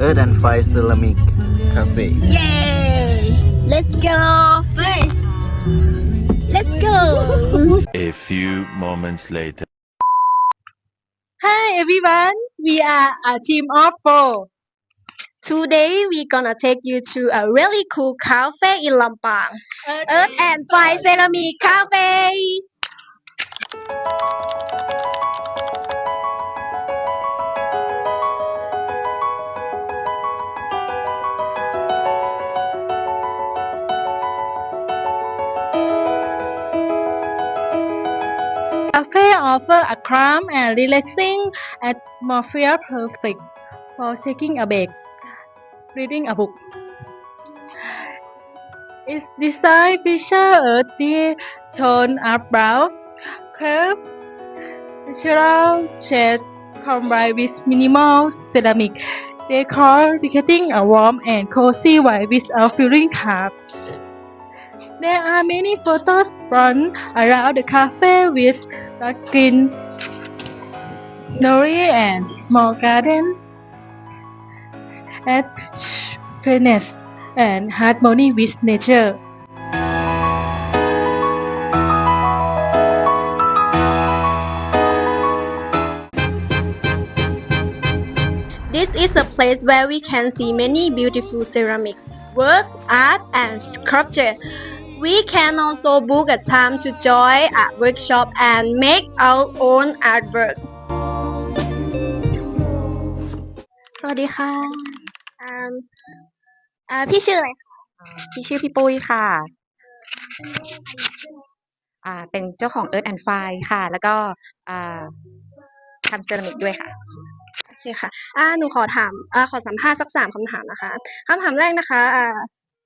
Earth and Fire Ceramic Cafe. Yay! Let's go! Hey! Let's go! A few moments later. Hi everyone, we are a team of four. Today we're gonna take you to a really cool cafe in Lampang. Earth and Fire Ceramic Cafe! Cafe offer a calm and relaxing atmosphere perfect for taking a break, reading a book. Its design features earthy tone of brown, curved, natural shade combined with minimal ceramic decor, creating a warm and cozy vibe with a feeling calm. There are many photos spots around the cafe with green scenery and small garden add fairness and harmony with nature. This is a place where we can see many beautiful ceramics, works, art, and sculpture. We can also book a time to join a workshop and make our own artwork. สวัสดีค่ะอ่าอ่าพี่ชื่ออะไรคะพี่ชื่อพี่ปุ้ยค่ะ อ่า เป็นเจ้าของ Earth and Fire ค่ะ แล้วก็อ่าทำเซรามิกด้วยค่ะโอ เคค่ะอ่าหนูขอถามอ่าขอสัมภาษณ์สักสามคำถามนะคะคำถามแรกนะคะอ่า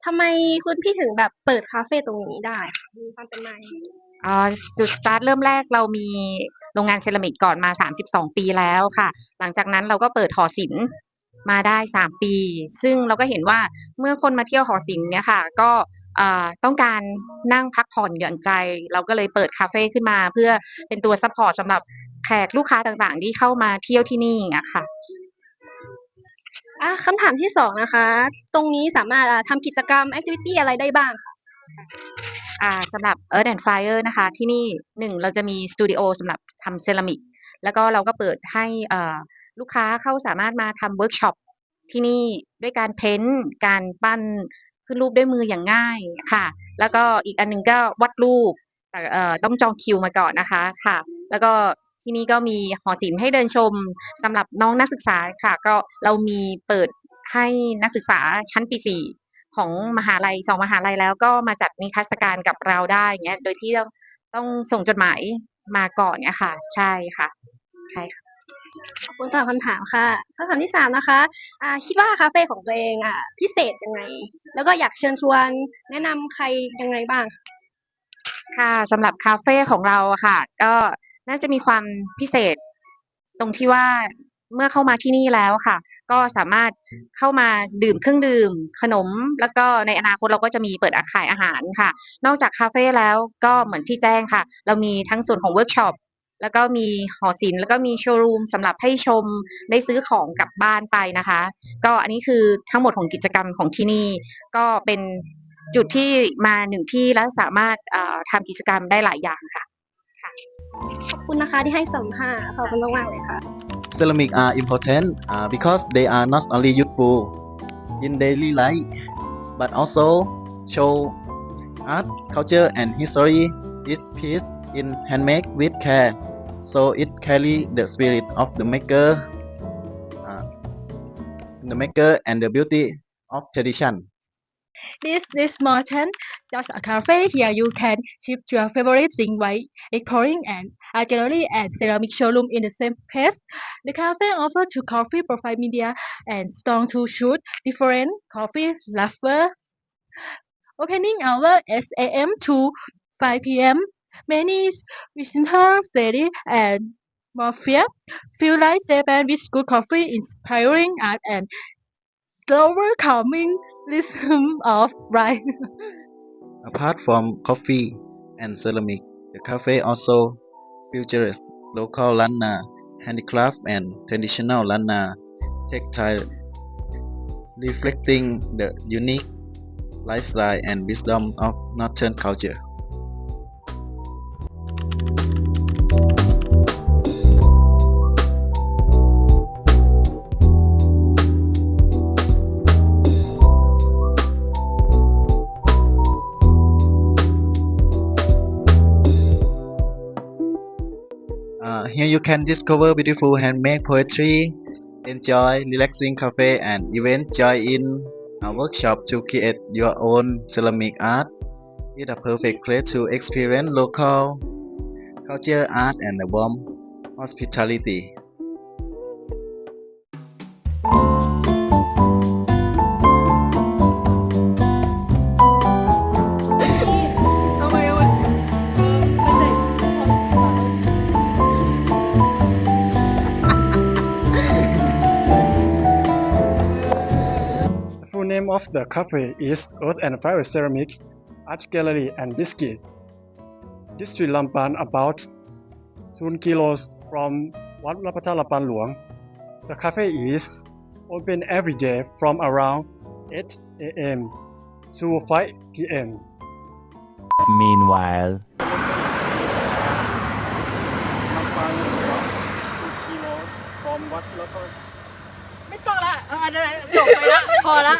ทำไมคุณพี่ถึงแบบเปิดคาเฟ่ตรงนี้ได้คะมีความเป็นมายังไงอ่าจุดสตาร์ทเริ่มแรกเรามีโรงงานเซรามิกก่อนมา 32 ปีแล้วค่ะ หลังจากนั้นเราก็เปิดหอศิลป์มาได้ 3 ปี ซึ่งเราก็เห็นว่าเมื่อคนมาเที่ยวหอศิลป์เนี่ยค่ะ ก็ต้องการนั่งพักผ่อนหย่อนใจ เราก็เลยเปิดคาเฟ่ขึ้นมา เพื่อเป็นตัวซัพพอร์ตสำหรับ แขกลูกค้าต่างๆ ที่เข้ามาเที่ยวที่นี่อย่างเงี้ยค่ะอะคำถามที่สองนะคะ ตรงนี้สามารถอ่าทำกิจกรรม activity อะไรได้บ้างคะอ่าสำหรับ Earth and Fire นะคะ ที่นี่หนึ่งเราจะมีสตูดิโอสำหรับทำเซรามิกแล้วก็เราก็เปิดให้เอ่อลูกค้าเข้าสามารถมาทำเวิร์กช็อปที่นี่ด้วยการเพ้นท์การปั้นขึ้นรูปด้วยมืออย่างง่ายค่ะ แล้วก็อีกอันหนึงก็วาดรูปแต่เอ่อต้องจองคิวมาก่อนนะคะค่ะ แล้วก็ ที่นี่ก็มีหอศิลป์ให้เดินชมสำหรับน้องนักศึกษาค่ะ ก็เรามีเปิดให้นักศึกษาชั้นปีสี่ของมหาลัยสองมหาลัยแล้วก็มาจัดนิทรรศการกับเราได้เงี้ยโดยที่ต้องต้องส่งจดหมายมาก่อนเนี่ยค่ะ ใช่ค่ะใช่ค่ะขอบคุณสำหรับคำถามค่ะคำถามที่สามนะคะอ่าคิดว่าคาเฟ่ของตัวเองอะพิเศษยังไง แล้วก็อยากเชิญชวนแนะนำใครยังไงบ้าง ค่ะสำหรับคาเฟ่ของเราอะค่ะ ก็ น่าจะมีความพิเศษตรงที่ว่าเมื่อเข้ามาที่นี่แล้วค่ะ ก็สามารถเข้ามาดื่มเครื่องดื่ม ขนม แล้วก็ในอนาคตเราก็จะมีเปิดอาขายอาหารค่ะ นอกจากคาเฟ่แล้วก็เหมือนที่แจ้งค่ะ เรามีทั้งส่วนของเวิร์กช็อปแล้วก็มีหอศิลป์แล้วก็มีโชว์รูมสำหรับให้ชมได้ซื้อของกลับบ้านไปนะคะ ก็อันนี้คือทั้งหมดของกิจกรรมของที่นี่ ก็เป็นจุดที่มาหนึ่งที่แล้วสามารถทำกิจกรรมได้หลายอย่างค่ะ ขอบคุณนะคะที่ให้สัมภาษณ์ขอบคุณมากๆเลยค่ะ Ceramic are important uh, because they are not only useful in daily life but also show art, culture, and history. Each piece in handmade with care, so it carries the spirit of the maker, uh, the maker and the beauty of tradition. This is more than just a cafe. Here you can ship your favorite thing by exploring an art gallery and ceramic showroom in the same place. The cafe offers two coffee profile media and stone to shoot different coffee lover. Opening hour 8 a.m. to 5 p.m. Many visitors study and Mafia feel like Japan with good coffee, inspiring art and slower rhythm of life. Apart from coffee and ceramic, the cafe also features local lana, handicraft, and traditional lana textile reflecting the unique lifestyle and wisdom of Northern culture. Here you can discover beautiful handmade poetry, enjoy relaxing cafe and even join in a workshop to create your own ceramic art. It's a perfect place to experience local culture, art, and the warm hospitality. of the cafe is Earth and Fire Ceramics Art Gallery and Biscuit. District Lampan about 2 kilos from Wat Lapata Lampan Luang. The cafe is open every day from around 8 a.m. to 5 p.m. Meanwhile, Lampan about 2 kilos from Wat Lapata ไม่ต้องละเอาอันนั้นจบไปละ พอละ